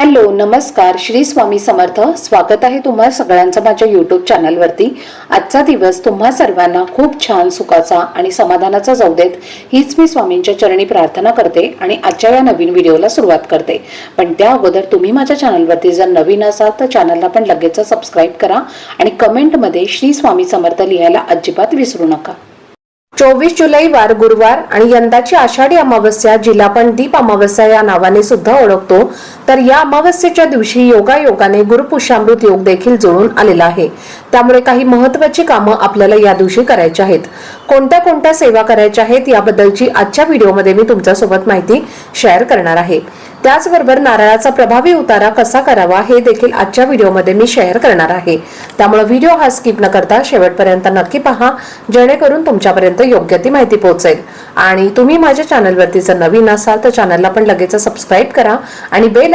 Hello नमस्कार. श्री स्वामी समर्थ. स्वागत आहे तुम्हा सगळ्यांचं माझ्या यूट्यूब चॅनलवरती आजचा दिवस तुम्हा सर्वांना खूप छान सुखाचा आणि समाधानाचा जाऊ देत. हीच मी स्वामींच्या चरणी प्रार्थना करते आणि आजच्या या नवीन व्हिडिओला सुरुवात करते. पण त्या अगोदर तुम्ही माझ्या चॅनलवरती जर नवीन असाल तर चॅनलला पण लगेच सबस्क्राईब करा आणि कमेंटमध्ये श्री स्वामी समर्थ लिहायला अजिबात विसरू नका. चोवीस जुलै वार गुरुवार आणि यंदाची आषाढी अमावस्या जिला पण दीप अमावस्या या नावाने सुद्धा ओळखतो. तर या अमावस्येच्या दिवशी योगायोगाने गुरुपुष्यामृत योग देखील जुळून आलेला आहे. त्यामुळे काही महत्वाची कामं आपल्याला या दिवशी करायची आहेत. कोणत्या कोणत्या सेवा करायच्या आहेत याबद्दलची आजच्या व्हिडिओमध्ये मी तुमच्यासोबत माहिती शेअर करणार आहे. त्याचबरोबर नारळाचा प्रभावी उतारा कसा करावा हे देखील आजच्या व्हिडिओमध्ये मी शेअर करणार आहे. त्यामुळे व्हिडिओ हा स्किप न करता शेवटपर्यंत नक्की पहा जेणेकरून तुमच्यापर्यंत योग्य ती माहिती पोहोचेल. आणि तुम्ही माझ्या चॅनलवरती जर नवीन असाल तर चॅनलला पण लगेच सबस्क्राईब करा आणि बेल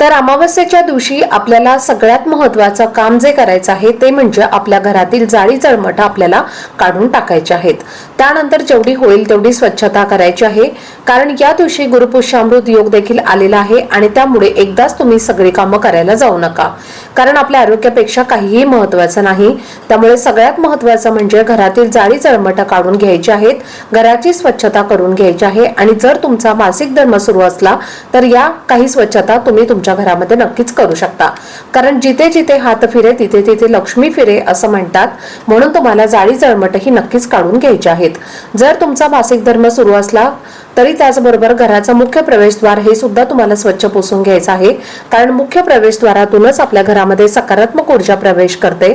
तर अमावस्येच्या दिवशी आपल्याला सगळ्यात महत्वाचं काम जे करायचं आहे ते म्हणजे आपल्या घरातील जाळी चळमट आपल्याला काढून टाकायचे आहेत. त्यानंतर जेवढी होईल तेवढी स्वच्छता करायची आहे. कारण या दिवशी गुरुपुष्यामृत योग देखील आलेला आहे आणि त्यामुळे एकदाच तुम्ही सगळी कामं करायला जाऊ नका. कारण आपल्या आरोग्यापेक्षा काहीही महत्वाचं नाही. त्यामुळे सगळ्यात महत्वाचं म्हणजे घरातील जाळी चळमट काढून घ्यायची आहेत. घराची स्वच्छता करून घ्यायची आहे. आणि जर तुमचा मासिक धर्म सुरू असला तर या काही स्वच्छता तुम्ही तुमच्या घरामध्ये नक्कीच करू शकता. कारण जिथे जिथे हात फिरे तिथे तिथे लक्ष्मी फिरे असं म्हणतात. म्हणून तुम्हाला जाळी जळमट ही नक्कीच काढून घ्यायची आहेत. जर तुमचा मासिक धर्म सुरू असला तरी त्याचबरोबर घराचं मुख्य प्रवेशद्वार हे सुद्धा तुम्हाला स्वच्छ पुसून घ्यायचं आहे. कारण मुख्य प्रवेशद्वारातूनच आपल्या घरामध्ये सकारात्मक ऊर्जा प्रवेश करते.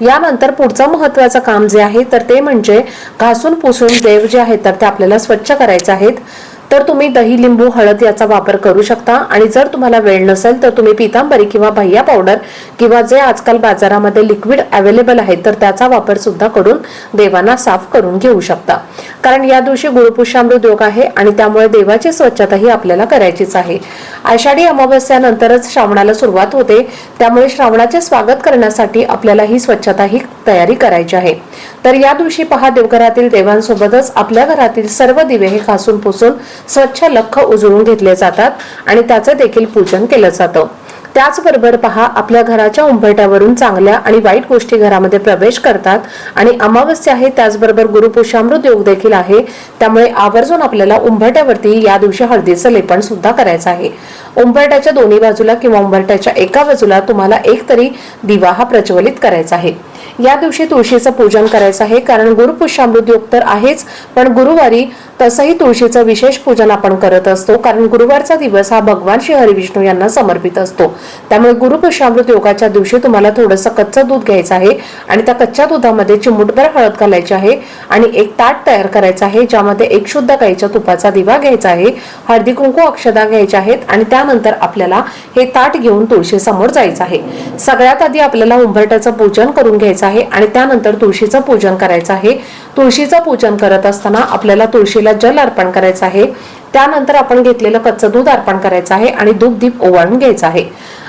यानंतर पुढचं महत्वाचं काम जे आहे तर ते म्हणजे घासून पुसून देव जे आहेत तर ते आपल्याला स्वच्छ करायचे आहेत. तर तुम्ही दही लिंबू हळद याचा वापर करू शकता. आणि जर तुम्हाला वेळ नसेल तर तुम्ही पितांबरी किंवा भैया पावडर किंवा जे आजकाल बाजारामध्ये लिक्विड अवेलेबल आहे तर त्याचा वापर सुद्धा करून देवांना साफ करून घेऊ शकता. कारण या दिवशी गुरुपुष्यामृत योग आहे आणि त्यामुळे देवाची स्वच्छता ही आपल्याला करायचीच आहे. आषाढी अमावस्यानंतरच श्रावणाला सुरुवात होते. त्यामुळे श्रावणाचे स्वागत करण्यासाठी आपल्याला ही स्वच्छता ही तयारी करायची आहे. तर या दिवशी पहा देवघरातील देवांसोबतच आपल्या घरातील सर्व दिवे हे घासून पुसून स्वच्छ लख उजळून घेतले जातात आणि त्याचं देखील पूजन केलं जातं. त्याचबरोबर पहा आपल्या घराच्या उंबरट्यावरून चांगल्या आणि वाईट गोष्टी घरामध्ये प्रवेश करतात आणि अमावस्या आहे त्याचबरोबर गुरुपुषामृत योग देखील आहे. त्यामुळे आवर्जून आपल्याला उंबरट्यावरती या दिवशी हळदीचं लेपन सुद्धा करायचं आहे. उंबरट्याच्या दोन्ही बाजूला किंवा उंबरट्याच्या एका बाजूला तुम्हाला एक तरी दिवा हा प्रज्वलित करायचा आहे. या दिवशी तुळशीचं पूजन करायचं आहे कारण गुरुपुष्यामृत योग तर आहेच पण गुरुवारी तसंही तुळशीचं विशेष पूजन आपण करत असतो कारण गुरुवारचा दिवस हा भगवान श्री हरिविष्णू यांना समर्पित असतो. त्यामुळे गुरुपुष्यामृत योगाच्या दिवशी तुम्हाला थोडंसं कच्चं दूध घ्यायचं आहे आणि त्या कच्च्या दुधामध्ये चिमूटभर हळद घालायची आहे आणि एक ताट तयार करायचं आहे ज्यामध्ये एक शुद्ध गाईच्या तुपाचा दिवा घ्यायचा आहे हळदी कुंकू अक्षदा घ्यायच्या आहेत आणि त्यानंतर आपल्याला हे ताट घेऊन तुळशी समोर जायचं आहे. सगळ्यात आधी आपल्याला उंबरट्याचं पूजन करून घ्यायचं आहे आणि त्यानंतर तुळशीचं पूजन करायचं आहे. तुळशीचं पूजन करत असताना आपल्याला तुळशीला जल अर्पण करायचं आहे. त्यानंतर आपण घेतलेलं कच्चं दूध अर्पण करायचं आहे आणि दूध दीप ओवाळून घ्यायचं आहे.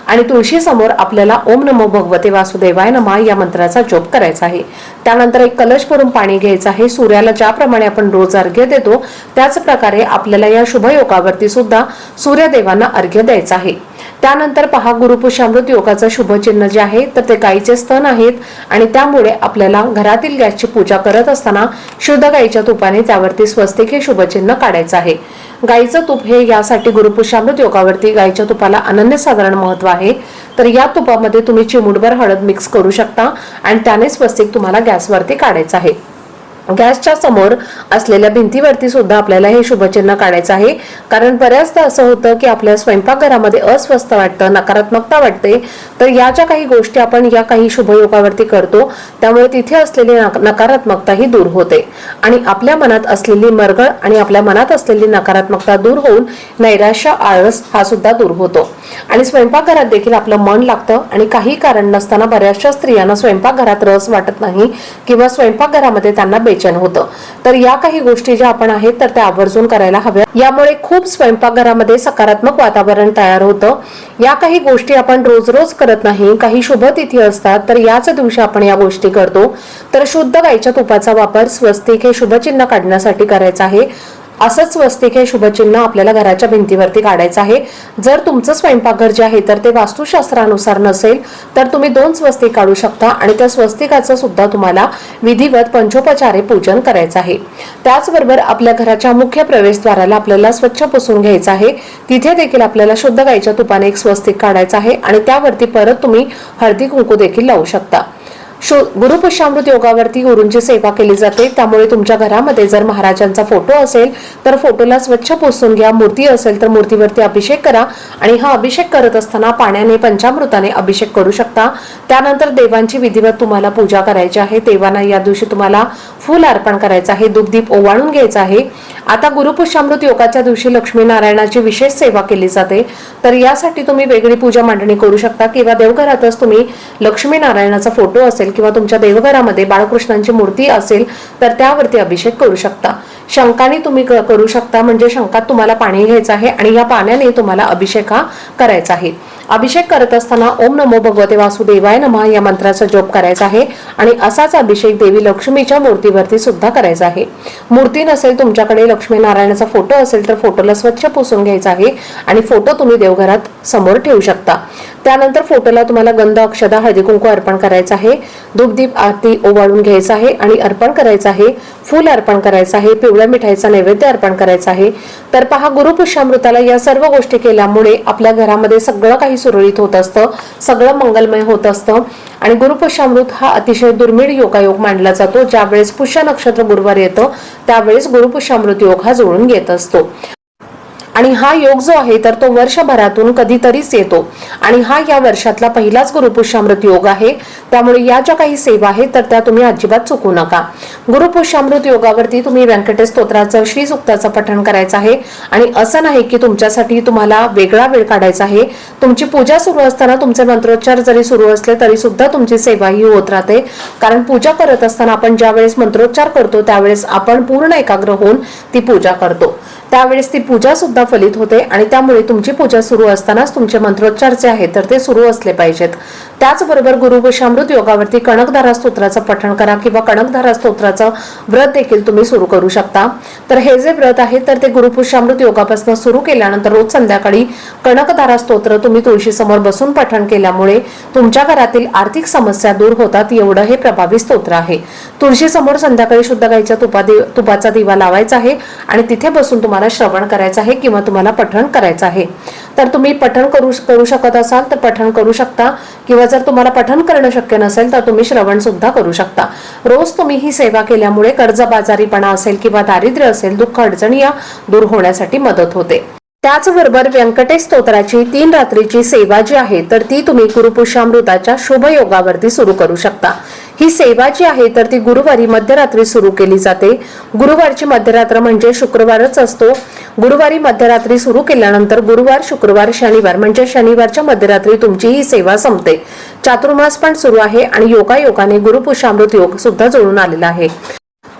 आणि तुळशी समोर आपल्याला ओम नमो भगवते वासुदेवाय नमा या मंत्राचा जप करायचा आहे. त्यानंतर एक कलश भरून पाणी घ्यायचं आहे. सूर्याला ज्याप्रमाणे आपण रोज अर्घ्य देतो त्याच प्रकारे आपल्याला या शुभयोगावरती सुद्धा सूर्यदेवांना अर्घ्य द्यायचं आहे. त्यानंतर पहा गुरुपुषामृत योगाचं शुभचिन्ह जे आहे तर ते गाईचे स्तन आहेत आणि त्यामुळे आपल्याला घरातील गॅसची पूजा करत असताना शुद्ध गाईच्या तुपाने त्यावरती स्वस्तिक हे शुभचिन्ह काढायचं आहे. गाईचं तूप हे यासाठी गुरुपुषामृत योगावरती गाईच्या तुपाला अनन्यसाधारण महत्त्व आहे. तर या तुपामध्ये तुम्ही चिमुटभर हळद मिक्स करू शकता आणि त्याने स्वस्तिक तुम्हाला गॅसवरती काढायचं आहे. गॅसच्या समोर असलेल्या भिंतीवरती सुद्धा आपल्याला हे शुभचिन्ह काढायचं आहे. कारण बऱ्याचदा असं होतं की आपल्या स्वयंपाकघरामध्ये अस्वस्थ वाटतं नकारात्मकता वाटते. तर या ज्या काही गोष्टी आपण या काही शुभयोगावरती करतो त्यामुळे तिथे असलेली नकारात्मकता ही दूर होते. आणि आपल्या मनात असलेली मरगळ आणि आपल्या मनात असलेली नकारात्मकता दूर होऊन नैराश्य आळस हा सुद्धा दूर होतो. आणि स्वयंपाकघरात देखील आपलं मन लागतं आणि काही कारण नसताना बऱ्याचशा स्त्रियांना स्वयंपाकघरात रस वाटत नाही किंवा स्वयंपाकघरामध्ये त्यांना बेचैनी किचन होतं. तर या काही गोष्टी ज्या आपण आहेत तर त्या आवर्जून करायला हव्या यामुळे खूप स्वयंपाकघरामध्ये सकारात्मक वातावरण तयार होतं. या काही गोष्टी आपण रोज रोज करत नाही काही शुभ तिथी असतात तर याच दिवशी आपण या गोष्टी करतो. तर शुद्ध गाईच्या तुपाचा वापर स्वस्तिक हे शुभचिन्ह काढण्यासाठी करायचा आहे. असंच स्वस्तिक हे शुभचिन्ह आपल्याला घराच्या भिंतीवरती काढायचं आहे. जर तुमचं स्वयंपाकघर जे आहे तर ते वास्तुशास्त्रानुसार नसेल तर तुम्ही दोन स्वस्तिक काढू शकता आणि त्या स्वस्तिकाचं सुद्धा तुम्हाला विधिवत पंचोपचारे पूजन करायचं आहे. त्याचबरोबर आपल्या घराच्या मुख्य प्रवेशद्वाराला आपल्याला स्वच्छ पुसून घ्यायचं आहे. तिथे देखील आपल्याला शुद्ध गाईच्या तुपाने एक स्वस्तिक काढायचं आहे आणि त्यावरती परत तुम्ही हळदी कुंकू देखील लावू शकता. गुरुपुष्यामृत योगावरती गुरूंची सेवा केली जाते. त्यामुळे तुमच्या घरामध्ये जर महाराजांचा फोटो असेल तर फोटोला स्वच्छ पुसून घ्या. मूर्ती असेल तर मूर्तीवरती अभिषेक करा आणि हा अभिषेक करत असताना पाण्याने पंचामृताने अभिषेक करू शकता. त्यानंतर देवांची विधिवत तुम्हाला पूजा करायची आहे. देवांना या दिवशी तुम्हाला फूल अर्पण करायचं आहे. दुग्धदीप ओवाळून घ्यायचं आहे. आता गुरुपुष्यामृत योगाच्या दिवशी लक्ष्मीनारायणाची विशेष सेवा केली जाते. तर यासाठी तुम्ही वेगळी पूजा मांडणी करू शकता किंवा देवघरातच तुम्ही लक्ष्मीनारायणाचा फोटो असेल किंवा तुमच्या देवघरामध्ये बाळकृष्णांची मूर्ती असेल तर त्यावरती अभिषेक करू शकता. शंकाने तुम्ही करू शकता म्हणजे शंकात तुम्हाला पाणी घ्यायचं आहे आणि या पाण्याने तुम्हाला अभिषेक हा करायचा आहे. अभिषेक करत असताना ओम नमो भगवते वासुदेवाय नमः या मंत्राचा जप करायचा आहे आणि असाच अभिषेक देवी लक्ष्मीच्या मूर्तीवरती सुद्धा करायचा आहे. मूर्ती नसेल तुमच्याकडे लक्ष्मी नारायणाचा फोटो असेल तर फोटोला स्वच्छ पुसून घ्यायचा आहे आणि फोटो तुम्ही देवघरात समोर ठेवू शकता. त्यानंतर फोटोला तुम्हाला गंध अक्षदा हळदी कुंकू अर्पण करायचं आहे. दुग्धीप आरती ओवाळून घ्यायचं आहे आणि अर्पण करायचं आहे. फूल अर्पण करायचं आहे. पिवळ्या मिठाईचा नैवेद्य अर्पण करायचा आहे. तर पहा गुरुपुष्यामृताला या सर्व गोष्टी केल्यामुळे आपल्या घरामध्ये सगळं काही सुरळीत होत असतं. सगळं मंगलमय होत असतं. आणि गुरुपुष्यामृत हा अतिशय दुर्मिळ योगायोग मानला जातो. ज्यावेळेस पुष्य नक्षत्र गुरुवार येतं त्यावेळेस गुरुपुष्यामृत योग हा जुळून घेत असतो. आणि हा योग जो आहे तर तो वर्षभरातून कधीतरीच येतो. आणि हा या वर्षातला पहिलाच गुरुपुष्यामृत योग आहे. त्यामुळे या ज्या काही सेवा आहेत तर त्या तुम्ही अजिबात चुकू नका. गुरुपुष्यामृत योगावरती तुम्ही व्यंकटेश स्तोत्राचं श्री सुक्ताचं पठण करायचं आहे. आणि असं नाही की तुमच्यासाठी तुम्हाला वेगळा वेळ काढायचा आहे. तुमची पूजा सुरू असताना तुमचे मंत्रोच्चार जरी सुरू असले तरी सुद्धा तुमची सेवा ही होत राहते. कारण पूजा करत असताना आपण ज्यावेळेस मंत्रोच्चार करतो त्यावेळेस आपण पूर्ण एकाग्र होऊन ती पूजा करतो. त्यावेळेस ती पूजा सुद्धा फलित होते आणि त्यामुळे तुमची पूजा सुरू असतानाच तुमचे मंत्रोच्चार जे आहेत तर ते सुरू असले पाहिजेत. त्याचबरोबर गुरुवशामृत योगावरती कणकधारा स्तोत्राचं पठण करा किंवा कणकधारा स्तोत्राचं व्रत देखील तुम्ही सुरू करू शकता. तर हे जे व्रत आहे तर ते गुरुपुषामृत योगापासून सुरू केल्यानंतर रोज संध्याकाळी कणकधारा स्तोत्र तुम्ही तुळशीसमोर बसून पठण केल्यामुळे तुमच्या घरातील आर्थिक समस्या दूर होतात एवढं हे प्रभावी स्तोत्र आहे. तुळशीसमोर संध्याकाळी शुद्ध गाईच्या तुपा तुपाचा दिवा लावायचा आहे आणि तिथे बसून तुम्हाला श्रवण करायचं आहे किंवा तुम्हाला पठण करायचं आहे. तर तुम्ही पठण करू करू शकत असाल तर पठण करू शकता. किंवा जर तुम्हाला पठण करणं शक्य नसेल तर तुम्ही श्रवण सुद्धा करू शकता. रोज तुम्ही ही सेवा केल्यामुळे कर्जबाजारीपणा असेल किंवा दारिद्र्य असेल दुःख अडचणी या दूर होण्यासाठी मदत होते. त्याचबरोबर व्यंकटेश स्तोत्राची तीन रात्रीची सेवा जी आहे तर ती तुम्ही गुरुपुष्यामृताच्या शुभ योगावरती सुरू करू शकता. ही सेवा जी आहे तर ती गुरुवारी मध्यरात्री सुरू केली जाते. गुरुवारची मध्यरात्र म्हणजे शुक्रवारच असतो. गुरुवारी मध्यरात्री सुरू केल्यानंतर गुरुवार शुक्रवार शनिवार म्हणजे शनिवारच्या मध्यरात्री तुमची ही सेवा संपते. चातुर्मास पण सुरू आहे आणि योगायोगाने गुरुपुषामृत योग सुद्धा जुळून आलेला आहे.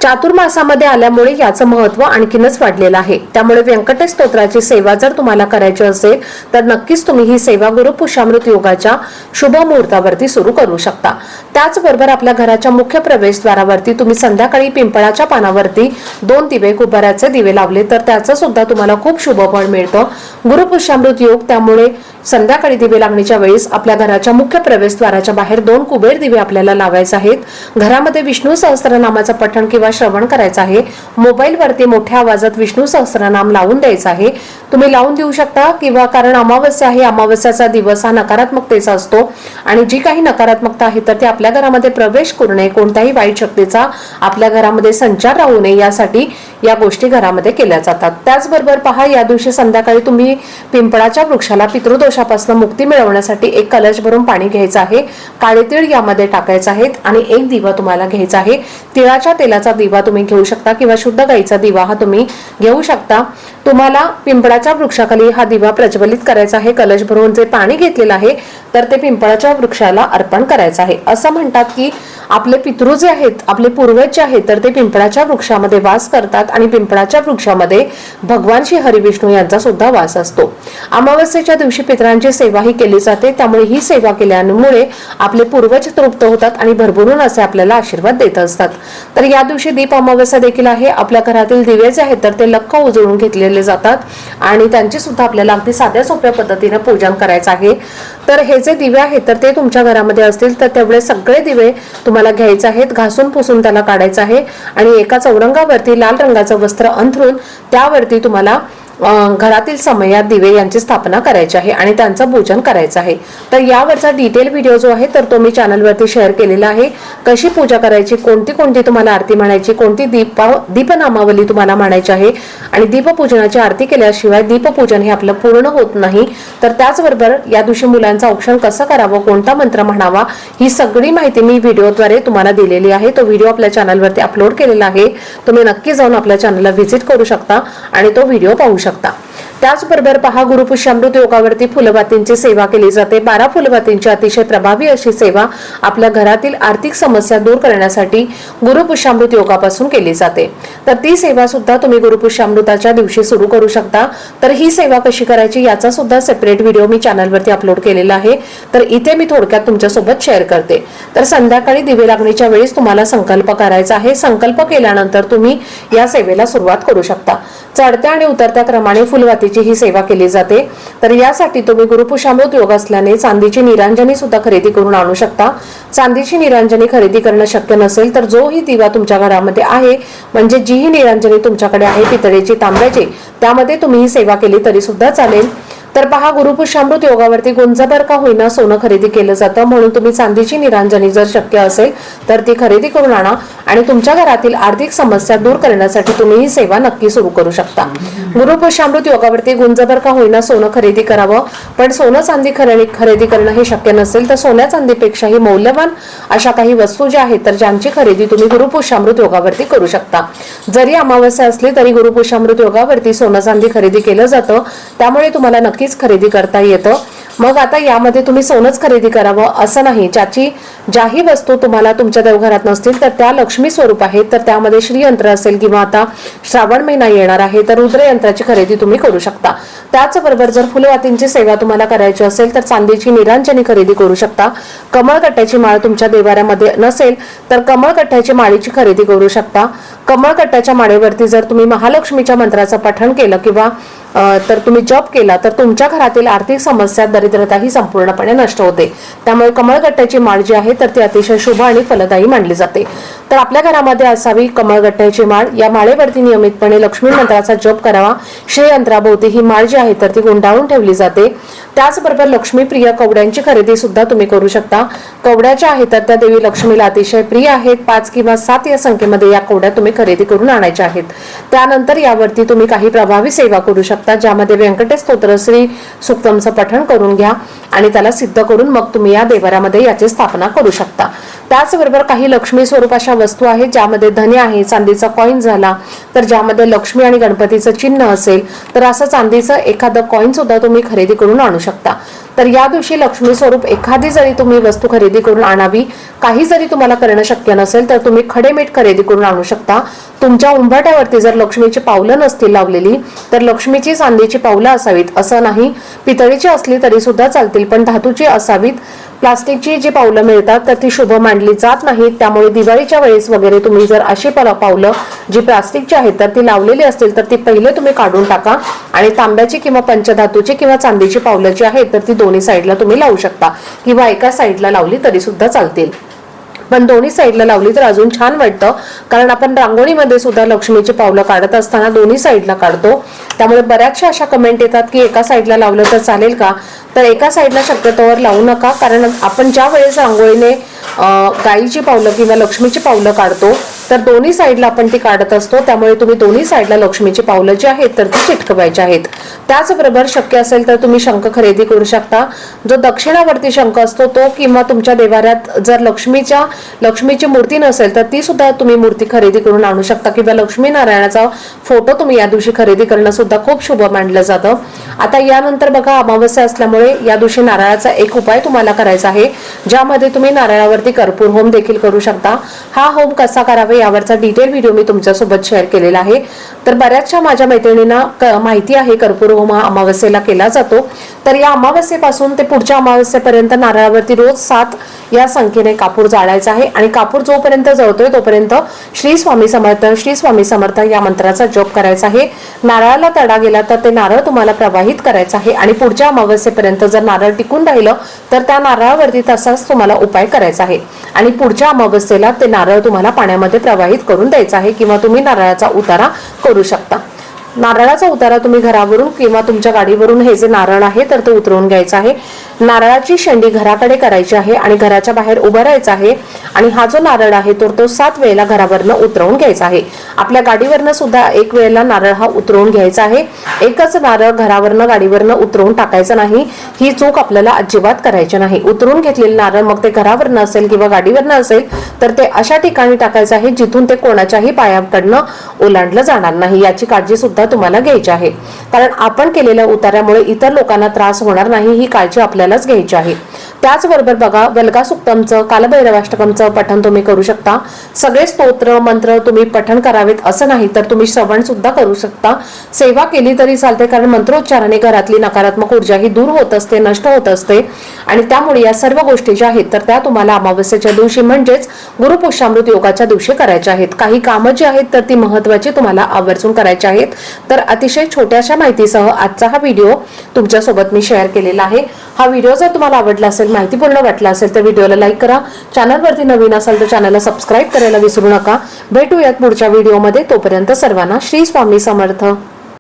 चातुर्मासामध्ये आल्यामुळे याचं महत्त्व आणखीनच वाढलेलं आहे. त्यामुळे व्यंकटेश स्तोत्राची सेवा जर तुम्हाला करायची असेल तर नक्कीच तुम्ही ही सेवा गुरुपुषामृत योगाच्या शुभ मुहूर्तावरती सुरू करू शकता. त्याचबरोबर आपल्या घराच्या मुख्य प्रवेशद्वारावरती तुम्ही संध्याकाळी पिंपळाच्या पानावरती दोन दिवे कुंभाराचे दिवे लावले तर त्याचं सुद्धा तुम्हाला खूप शुभ फळ मिळतं. गुरुपुष्यामृत योग त्यामुळे संध्याकाळी दिवे लागण्याच्या वेळेस आपल्या घराच्या मुख्य प्रवेशद्वाराच्या बाहेर दोन कुबेर दिवे आपल्याला लावायचे आहेत. घरामध्ये विष्णू सहस्त्रनामाचं पठण किंवा श्रवण करायचं आहे. मोबाईलवरती मोठ्या आवाजात विष्णू सहस्त्रनाम लावून द्यायचं आहे. तुम्ही लावून देऊ शकता किंवा कारण अमावस्या आहे अमावस्याचा दिवस हा नकारात्मकतेचा असतो. आणि जी काही नकारात्मकता आहे तर ती आपल्या घरामध्ये प्रवेश करू नये कोणत्याही वाईट शक्तीचा आपल्या घरामध्ये संचार राहू नये यासाठी या गोष्टी घरामध्ये केल्या जातात. त्याचबरोबर पहा या दिवशी संध्याकाळी तुम्ही पिंपळाच्या वृक्षाला पितृदोषापासून मुक्ती मिळवण्यासाठी एक कलश भरून पाणी घ्यायचं आहे. काळे तीळ यामध्ये टाकायचं आहे आणि एक दिवा तुम्हाला घ्यायचा आहे. तिळाच्या तेलाचा दिवा तुम्ही घेऊ शकता किंवा शुद्ध गाईचा दिवा हा तुम्ही घेऊ शकता. तुम्हाला पिंपळाच्या वृक्षाखाली हा दिवा प्रज्वलित करायचा आहे कलश भरून जे पाणी घेतलेलं आहे तर ते पिंपळाच्या वृक्षाला अर्पण करायचं आहे. असं म्हणतात की आपले पितृ जे आहेत आपले पूर्वज जे आहेत तर ते पिंपळाच्या वृक्षामध्ये वास करतात आणि पिंपळाच्या वृक्षामध्ये भगवान श्री हरिविष्णू यांचा सुद्धा वास असतो. अमावस्येच्या दिवशी पितरांची सेवा ही केली जाते त्यामुळे ही सेवा केल्यामुळे आपले पूर्वज तृप्त होतात आणि भरभरून असे आपल्याला आशीर्वाद देत असतात. तर या दिवशी दीप अमावस्या देखील आहे. आपल्या घरातील दिवे जे आहेत तर ते लक्क उजळून घेतलेले जातात. आणि त्यांची सुद्धा आपल्याला अगदी साध्या सोप्या पद्धतीने पूजन करायचं आहे. तर हे जे दिवे आहेत तर ते तुमच्या घरामध्ये असतील तर तेवढे सगळे दिवे तुम्हाला घ्यायचे आहेत. घासून पुसून त्याला काढायचं आहे. आणि एका चौरंगावरती लाल रंगाचं वस्त्र अंथरून त्यावरती तुम्हाला घरातील समयात दिवे यांची स्थापना करायची आहे आणि त्यांचं पूजन करायचं आहे. तर यावरचा डिटेल व्हिडिओ जो आहे तर तो मी चॅनलवरती शेअर केलेला आहे. कशी पूजा करायची कोणती कोणती तुम्हाला आरती म्हणायची कोणती दीप दीपनामावली तुम्हाला म्हणायची आहे आणि दीपपूजनाची आरती केल्याशिवाय दीपपूजन हे आपलं पूर्ण होत नाही तर त्याचबरोबर या दिवशी मुलांचं औक्षण कसं करावं कोणता मंत्र म्हणावा ही सगळी माहिती मी व्हिडिओद्वारे तुम्हाला दिलेली आहे. तो व्हिडिओ आपल्या चॅनलवरती अपलोड केलेला आहे. तुम्ही नक्की जाऊन आपल्या चॅनलला व्हिजिट करू शकता आणि तो व्हिडिओ पाहू शकता. त्याचबरोबर पहा गुरुपुष्यामृत योगावरती फुलबातींची सेवा केली जाते. बारा फुलबातींची अतिशय प्रभावी अशी सेवा आपल्या घरातील आर्थिक समस्या दूर करण्यासाठी गुरुपुष्यामृत योगापासून केली जाते. तर ती सेवा सुद्धा तुम्ही गुरुपुष्यामृताच्या दिवशी सुरू करू शकता. तर ही सेवा कशी करायची याचा सुद्धा सेपरेट व्हिडिओ मी चॅनलवरती अपलोड केलेला आहे. तर इथे मी थोडक्यात तुमच्यासोबत शेअर करते. तर संध्याकाळी दिवे लागणीच्या वेळेस तुम्हाला संकल्प करायचा आहे. संकल्प केल्यानंतर तुम्ही या सेवेला सुरुवात करू शकता. चढत्या आणि उतरत्या क्रमाने फुलवातीची ही सेवा केली जाते. तर यासाठी तुम्ही गुरुपुषामृत योग असल्याने चांदीची निरांजनी सुद्धा खरेदी करून आणू शकता. चांदीची निरांजनी खरेदी करणं शक्य नसेल तर जोही दिवा तुमच्या घरामध्ये आहे म्हणजे जीही निरांजनी तुमच्याकडे आहे पितळेची तांब्याची. त्यामध्ये तुम्ही ही सेवा केली तरी सुद्धा चालेल. तर पहा गुरुपुष्यामृत योगावरती गुंजभर का होईना सोनं खरेदी केलं जातं म्हणून तुम्ही चांदीची निरांजनी जर शक्य असेल तर ती खरेदी करून आणा आणि तुमच्या घरातील आर्थिक समस्या दूर करण्यासाठी तुम्ही ही सेवा नक्की सुरू करू शकता. गुरुपुष्यामृत योगावरती गुंजभर का होईना सोनं खरेदी करावं पण सोनं चांदी खरेदी खरेदी करणं हे शक्य नसेल तर सोन्या चांदीपेक्षाही मौल्यवान अशा काही वस्तू ज्या आहेत तर ज्यांची खरेदी तुम्ही गुरुपुष्यामृत योगावरती करू शकता. जरी अमावस्या असली तरी गुरुपुष्यामृत योगावरती सोनं चांदी खरेदी केलं जातं. त्यामुळे तुम्हाला नक्कीच खरेदी करता येतं. मग आता यामध्ये तुम्ही सोनच खरेदी करावं असं नाही. ज्याची ज्याही वस्तू तुम्हाला तुमच्या देवघरात नसतील तर त्या लक्ष्मी स्वरूप आहेत तर त्यामध्ये श्रीयंत्र असेल किंवा आता श्रावण महिना येणार आहे तर रुद्रयंत्राची खरेदी तुम्ही करू शकता. त्याचबरोबर जर फुलवातींची सेवा तुम्हाला करायची असेल तर चांदीची निरांजनी खरेदी करू शकता. कमळकट्ट्याची माळ तुमच्या देवाऱ्यामध्ये नसेल तर कमळकट्ट्याची माळीची खरेदी करू शकता. कमळकट्ट्याच्या माळेवरती जर तुम्ही महालक्ष्मीच्या मंत्राचं पठण केलं किंवा तर तुम्ही जप केला तर तुमच्या घरातील आर्थिक समस्या दरिद्रता ही संपूर्णपणे नष्ट होते. त्यामुळे कमळगट्ट्याची माळ जी आहे तर ती अतिशय शुभ आणि फलदायी मानली जाते. तर आपल्या घरामध्ये असावी कमळगट्ट्याची माळ. या माळेवरती नियमितपणे लक्ष्मी मंत्राचा जप करावा. श्रेयंत्राभोवती ही माळ जी आहे तर ती गुंडाळून ठेवली जाते. त्याचबरोबर लक्ष्मीप्रिय कवड्यांची खरेदी सुद्धा तुम्ही करू शकता. कवड्या ज्या आहेत तर त्या देवी लक्ष्मीला अतिशय प्रिय आहेत. पाच किंवा सात या संख्येमध्ये या कवड्या तुम्ही खरेदी करून आणायच्या आहेत. त्यानंतर यावरती तुम्ही काही प्रभावी सेवा करू शकता ज्यामध्ये व्यंकटेश स्तोत्र श्री सुक्तमचं पठण करून घ्या. आणि त्याला सिद्ध करून मग तुम्ही या देवारामध्ये याची स्थापना करू शकता. त्याचबरोबर काही लक्ष्मी स्वरूप अशा वस्तू आहेत ज्यामध्ये धने आहे चांदीचा कॉईन झाला. तर ज्यामध्ये लक्ष्मी आणि गणपतीचं चिन्ह असेल तर असं चांदीचं एखादं कॉईन सुद्धा तुम्ही खरेदी करून आणू शकता. तर या दिवशी लक्ष्मी स्वरूप एखादी जरी तुम्ही वस्तू खरेदी करून आणावी काही जरी तुम्हाला करणं शक्य नसेल तर तुम्ही खडे मीठ खरेदी करून आणू शकता. तुमच्या उंबरट्यावरती जर लक्ष्मीची पावलं नसतील लावलेली तर लक्ष्मीची चांदीची पावलं असावीत असं नाही. पितळीची असली तरी सुद्धा चालतील पण धातूची असावीत. प्लास्टिकची जी पावलं मिळतात तर ती शुभ मानली जात नाहीत. त्यामुळे दिवाळीच्या वेळेस वगैरे तुम्ही जर अशी पावलं जी प्लास्टिकची आहेत तर ती लावलेली असतील तर ती पहिले तुम्ही काढून टाका. आणि तांब्याची किंवा पंचधातूची किंवा चांदीची पावलं जी आहेत तर ती दोन्ही साईडला तुम्ही लावू शकता. किंवा एका साईडला लावली तरी सुद्धा चालतील. पण दोन्ही साईडला लावली तर अजून छान वाटतं. कारण आपण रांगोळीमध्ये सुद्धा लक्ष्मीची पावलं काढत असताना दोन्ही साईडला काढतो. त्यामुळे बऱ्याचशा अशा कमेंट येतात की एका साईडला लावलं तर चालेल का? तर एका साईडला शक्यतोवर लावू नका. कारण आपण ज्या वेळेस रांगोळीने गाईची पावलं किंवा लक्ष्मीची पावलं काढतो तर दोन्ही साईडला आपण ती काढत असतो. त्यामुळे तुम्ही दोन्ही साईडला लक्ष्मीची पावलं जी आहेत तर ती चिटकवायची आहेत. त्याचबरोबर शक्य असेल तर तुम्ही शंख खरेदी करू शकता. जो दक्षिणावरती शंख असतो तो किंवा तुमच्या देवाऱ्यात जर लक्ष्मीच्या लक्ष्मीची मूर्ती नसेल तर ती सुद्धा तुम्ही मूर्ती खरेदी करून आणू शकता. किंवा लक्ष्मी नारायणाचा फोटो तुम्ही या दिवशी खरेदी करणं सुद्धा खूप शुभ मानलं जातं. आता यानंतर बघा अमावस्या असल्यामुळे या दिवशी नारळाचा एक उपाय तुम्हाला करायचा आहे ज्यामध्ये तुम्ही नारळावरती कर्पूर होम देखील करू शकता. हा होम कसा करावा यावरचा डिटेल व्हिडिओ मी तुमच्यासोबत शेअर केलेला आहे. तर बऱ्याचशा माझ्या मैत्रिणींना माहिती आहे कर्पूर होम हा अमावस्येला केला जातो. तर या अमावस्येपासून ते पुढच्या अमावस्येपर्यंत नारळावरती रोज सात या संख्येने कापूर जाळायचा आहे. आणि कापूर जोपर्यंत जळतोय तोपर्यंत श्री स्वामी समर्थ श्री स्वामी समर्थ या मंत्राचा जप करायचा आहे. नारळाला तडा गेला तर ते नारळ तुम्हाला प्रवाहित करायचं आहे. आणि पुढच्या अमावस्येपर्यंत जर नारळ टिकून राहिलं तर त्या नारळावरती तसाच तुम्हाला उपाय करायचा आहे. आणि पुढच्या अमावस्येला ते नारळ तुम्हाला पाण्यामध्ये प्रवाहित करून द्यायचं आहे किंवा तुम्ही नारळाचा उतारा करू शकता. नारळाचा उतारा तुम्ही घरावरून किंवा तुमच्या गाडीवरून हे जे नारळ आहे तर ते उतरवून घ्यायचं आहे. नारळाची शेंडी घराकडे करायची आहे आणि घराच्या बाहेर उभं राहायचं आहे. आणि हा जो नारळ आहे तर तो सात वेळेला घरावरनं उतरवून घ्यायचा आहे. आपल्या गाडीवरनं सुद्धा एक वेळेला नारळ हा उतरवून घ्यायचा आहे. एकच नारळ घरावरनं गाडीवरनं उतरवून टाकायचं नाही. ही चूक आपल्याला अजिबात करायची नाही. उतरून घेतलेले नारळ मग ते घरावरनं असेल किंवा गाडीवरनं असेल तर ते अशा ठिकाणी टाकायचं आहे जिथून ते कोणाच्याही पायाकडनं ओलांडलं जाणार नाही. याची काळजी सुद्धा तुम्हाला घ्यायची आहे. कारण आपण केलेल्या उतार्यामुळे इतर लोकांना त्रास होणार नाही. ही काळजी आपल्यालाच घ्यायची आहे. त्याचबरोबर बघा वल्गा सुक्तमचं कालभैरवाष्टकमचं पठण तुम्ही करू शकता. सगळे स्तोत्र मंत्र तुम्ही पठण करावेत असं नाही तर तुम्ही श्रवण सुद्धा करू शकता. सेवा केली तरी चालते कारण मंत्रोच्चाराने घरातली नकारात्मक ऊर्जा ही दूर होत असते नष्ट होत असते. आणि त्यामुळे या सर्व गोष्टी ज्या आहेत तर त्या तुम्हाला अमावस्येच्या दिवशी म्हणजेच गुरुपुष्यामृत योगाच्या दिवशी करायच्या आहेत. काही कामं जी आहेत तर ती महत्वाची तुम्हाला आवर्जून करायची आहेत. तर अतिशय छोट्याशा माहितीसह आजचा हा व्हिडिओ तुमच्यासोबत मी शेअर केलेला आहे. हा व्हिडिओ जर तुम्हाला आवडला असेल माहितीपूर्ण वाटला असेल तर व्हिडिओला लाईक करा. चॅनलवरती नवीन असाल तर चॅनलला सबस्क्राईब करायला विसरू नका. भेटूयात पुढच्या व्हिडिओमध्ये. तोपर्यंत सर्वांना श्री स्वामी समर्थ.